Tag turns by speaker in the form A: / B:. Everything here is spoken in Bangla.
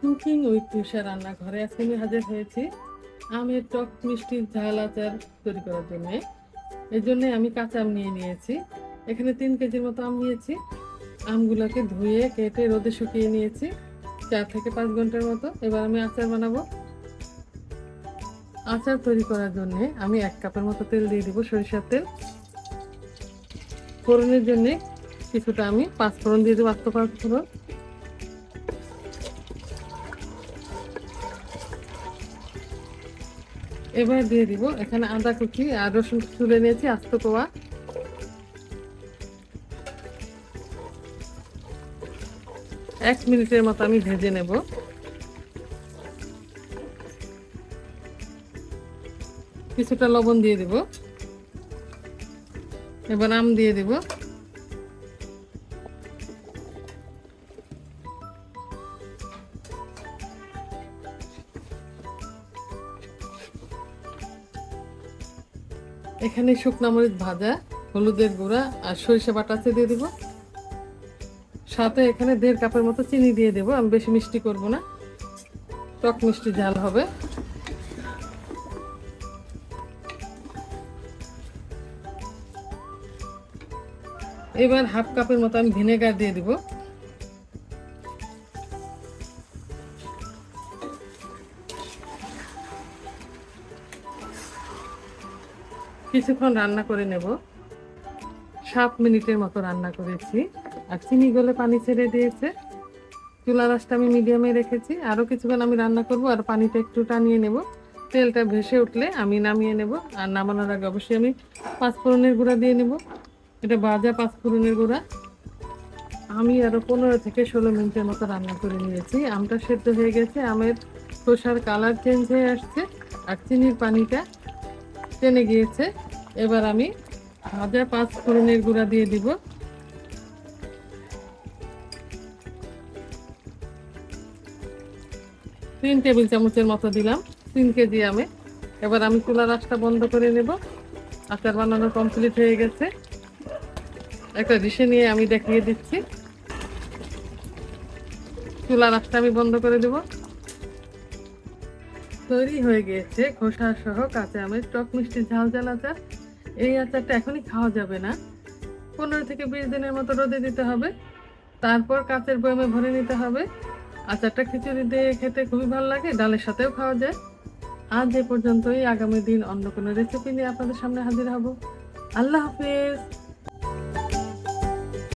A: কুকিং উইথ তুষার রান্নাঘরে আজকে আমি হাজির হয়েছি। আমের টক, মিষ্টির ঝাল, আচার তৈরি করার জন্য। এই জন্য আমি কাঁচা আম নিয়ে নিয়েছি। এখানে তিন কেজির মতো আম নিয়েছি। আমগুলোকে ধুয়ে, কেটে, রোদে শুকিয়ে নিয়েছি। চার থেকে পাঁচ ঘণ্টার মতো। এবার আমি আচার বানাবো। আচার তৈরি করার জন্য আমি এক কাপের মতো তেল দিয়ে দিব সরিষার তেল। ফোড়নের জন্যে কিছুটা আমি পাঁচ ফোড়ন দিয়ে দেবো আস্ত পাঁচ ফোড়ন। এবার দিয়ে দিব। এখানে আদা কুচি আর রসুন তুলে নিয়েছি, আস্ত কোয়া। এক মিনিটের মতো আমি ভেজে নেব। কিছুটা লবণ দিয়ে দিব। এবার আম দিয়ে দিব। এখানে শুকনা মরিচ ভাজা, হলুদের গুঁড়া আর সরিষা বাটা আছে দিয়ে দিব। সাথে এখানে দেড় কাপের মতো চিনি দিয়ে দেবো, আমি বেশি মিষ্টি করব না। টক মিষ্টি ঝাল হবে। এবার হাফ কাপের মতো আমি ভিনেগার দিয়ে দিব। কিছুক্ষণ রান্না করে নেব। সাত মিনিটের মতো রান্না করেছি। আর চিনি গলে পানি ছেড়ে দিয়েছে। চুলা রাসটা আমি মিডিয়ামে রেখেছি। আরও কিছুক্ষণ আমি রান্না করব আর পানিটা একটু টানিয়ে নেব। তেলটা ভেসে উঠলে আমি নামিয়ে নেব। আর নামানোর আগে অবশ্যই আমি পাঁচফোড়নের গুঁড়া দিয়ে নেব। এটা ভাজা পাঁচফোড়নের গুঁড়া। আমি আরও পনেরো থেকে ষোলো মিনিটের মতো রান্না করে নিয়েছি। আমটা সেদ্ধ হয়ে গেছে। আমের খোসার কালার চেঞ্জ হয়ে আসছে। আর চিনির পানিটা টেনে গিয়েছে। এবার আমি ভাজা পাঁচ ফোড়নের গুঁড়া দিয়ে দিব। তিন টেবিল চামচের মতো দিলাম, তিন কেজি আমি এবার আমি চুলা রাসটা বন্ধ করে নেব। আচার বানানো কমপ্লিট হয়ে গেছে। একটা ডিশে নিয়ে আমি দেখিয়ে দিচ্ছি। চুলা রাসটা আমি বন্ধ করে দেব। তৈরি হয়ে গিয়েছে। খোসা সহ কাঁচা আমের টক মিষ্টি ঝাল ঝাল আচার। এই আচারটা এখনই খাওয়া যাবে না। পনেরো থেকে বিশ দিনের মতো রোদে দিতে হবে। তারপর কাঁচের বয়ামে ভরে নিতে হবে। আচারটা খিচুড়ি দিয়ে খেতে খুবই ভালো লাগে, ডালের সাথেও খাওয়া যায়। আজ এ পর্যন্তই। আগামী দিন অন্য কোনো রেসিপি নিয়ে আপনাদের সামনে হাজির হব। আল্লাহ হাফিজ।